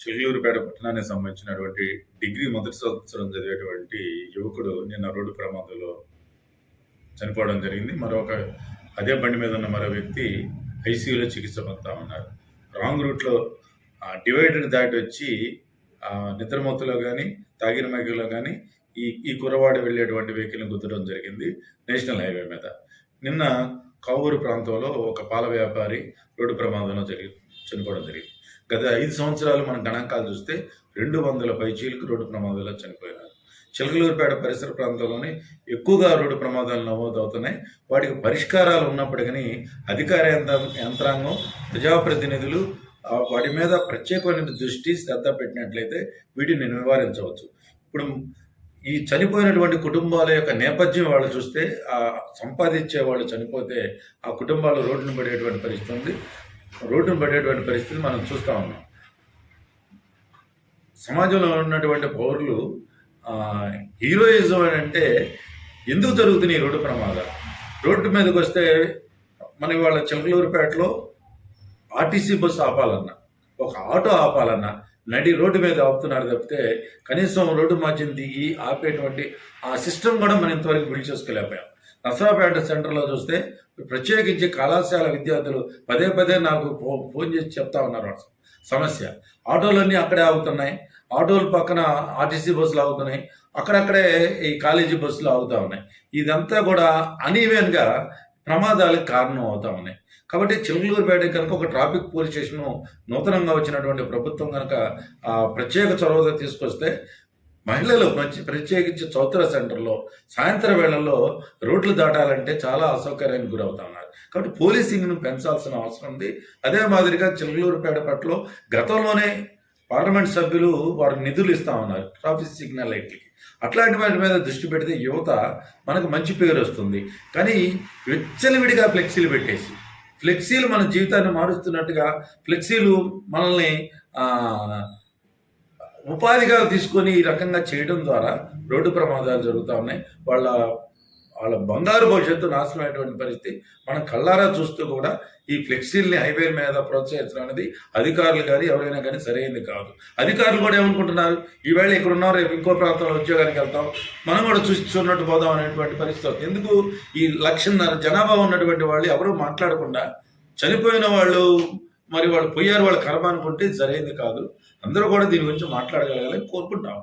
చిల్లూరుపేట పట్టణానికి సంబంధించినటువంటి డిగ్రీ మొదటి సంవత్సరం చదివేటువంటి యువకుడు నిన్న రోడ్డు ప్రమాదంలో చనిపోవడం జరిగింది. మరొక అదే బండి మీద ఉన్న మరో వ్యక్తి ఐసీయూలో చికిత్స పొందుతా ఉన్నారు. రాంగ్ రూట్లో డివైడర్ దాటి వచ్చి నిద్రమత్తులో కానీ తాగిన మైకులో కానీ ఈ ఈ కురవాడ వెళ్ళేటువంటి వెహికల్ని గుద్దడం జరిగింది నేషనల్ హైవే మీద. నిన్న కావూరు ప్రాంతంలో ఒక పాల వ్యాపారి రోడ్డు ప్రమాదంలో జరిగి చనిపోవడం జరిగింది. గత ఐదు సంవత్సరాలు మన గణాంకాలు చూస్తే రెండు వందల పైచీలకు రోడ్డు ప్రమాదాల్లో చనిపోయినారు. చిలకలూరుపేట పరిసర ప్రాంతంలోనే ఎక్కువగా రోడ్డు ప్రమాదాలు నమోదవుతున్నాయి. వాటికి పరిష్కారాలు ఉన్నప్పటికీ అధికార యంత్రాంగం ప్రజాప్రతినిధులు వాటి మీద ప్రత్యేకమైన దృష్టి శ్రద్ధ పెట్టినట్లయితే వీటిని నివారించవచ్చు. ఇప్పుడు ఈ చనిపోయినటువంటి కుటుంబాల యొక్క నేపథ్యం వాళ్ళు చూస్తే ఆ సంపాదించే వాళ్ళు చనిపోతే ఆ కుటుంబాలు రోడ్డును పడేటువంటి పరిస్థితి ఉంది. రోడ్డును పడేటువంటి పరిస్థితి మనం చూస్తూ ఉన్నాం. సమాజంలో ఉన్నటువంటి పౌరులు హీరోయిజం అని అంటే ఎందుకు జరుగుతున్నాయి ఈ రోడ్డు ప్రమాదాలు? రోడ్డు మీదకి వస్తే మన ఇవాళ చిలకలూరుపేటలో ఆర్టీసీ బస్సు ఆపాలన్నా ఒక ఆటో ఆపాలన్నా నడి రోడ్డు మీద ఆపుతున్నారు తప్పితే కనీసం రోడ్డు మధ్యన దిగి ఆపేటువంటి ఆ సిస్టమ్ కూడా మనం ఇంతవరకు బిల్డ్ చేసుకోలేకపోయాం. నసరాపేట సెంటర్లో చూస్తే ప్రత్యేకించి కళాశాల విద్యార్థులు పదే పదే నాకు ఫో- ఫోన్ చేసి చెప్తా ఉన్నారు సమస్య. ఆటోలన్నీ అక్కడే ఆగుతున్నాయి. ఆటోల పక్కన ఆర్టీసీ బస్సులు ఆగుతున్నాయి. అక్కడక్కడే ఈ కాలేజీ బస్సులు ఆగుతూ ఉన్నాయి. ఇదంతా కూడా అనీవెన్గా ప్రమాదాలకు కారణం అవుతా ఉన్నాయి. కాబట్టి చిలకలూరుపేట కనుక ఒక ట్రాఫిక్ పోలీస్ స్టేషను నూతనంగా వచ్చినటువంటి ప్రభుత్వం కనుక ప్రత్యేక చొరవగా తీసుకొస్తే మహిళలు మంచి ప్రత్యేకించి చౌత్ర సెంటర్లో సాయంత్రం వేళల్లో రోడ్లు దాటాలంటే చాలా అసౌకర్యానికి గురవుతా ఉన్నారు. కాబట్టి పోలీసింగ్ను పెంచాల్సిన అవసరం ఉంది. అదే మాదిరిగా చిలకలూరుపేట పట్ల గతంలోనే పార్లమెంట్ సభ్యులు వారు నిధులు ఇస్తా ఉన్నారు ట్రాఫిక్ సిగ్నల్ లైట్లకి. అట్లాంటి వాటి మీద దృష్టి పెడితే యువత మనకు మంచి పేరు వస్తుంది. కానీ వెచ్చలివిడిగా ఫ్లెక్సీలు పెట్టేసి ఫ్లెక్సీలు మన జీవితాన్ని మారుస్తున్నట్టుగా ఫ్లెక్సీలు మనల్ని ఉపాధిగా తీసుకొని ఈ రకంగా చేయడం ద్వారా రోడ్డు ప్రమాదాలు జరుగుతూ ఉన్నాయి. వాళ్ళ వాళ్ళ బంగారు భవిష్యత్తు నాశనం పరిస్థితి మనం కళ్ళారా చూస్తూ కూడా ఈ ఫ్లెక్సీల్ని హైవే మీద ప్రోత్సహించడం అనేది అధికారులు కానీ ఎవరైనా కానీ సరైనది కాదు. అధికారులు కూడా ఏమనుకుంటున్నారు? ఈవేళ ఇక్కడ ఉన్నారు రేపు ఇంకో ప్రాంతంలో ఉద్యోగానికి వెళ్తాం. మనం కూడా చూసి చూడనట్టు పోదాం అనేటువంటి పరిస్థితి ఎందుకు? ఈ లక్షన్నర జనాభా ఉన్నటువంటి వాళ్ళు ఎవరూ మాట్లాడకుండా చనిపోయిన వాళ్ళు మరి వాళ్ళు పోయారు వాళ్ళ కర్మ అనుకుంటే ఇది కాదు. అందరూ కూడా దీని గురించి మాట్లాడగలగాలని కోరుకుంటాం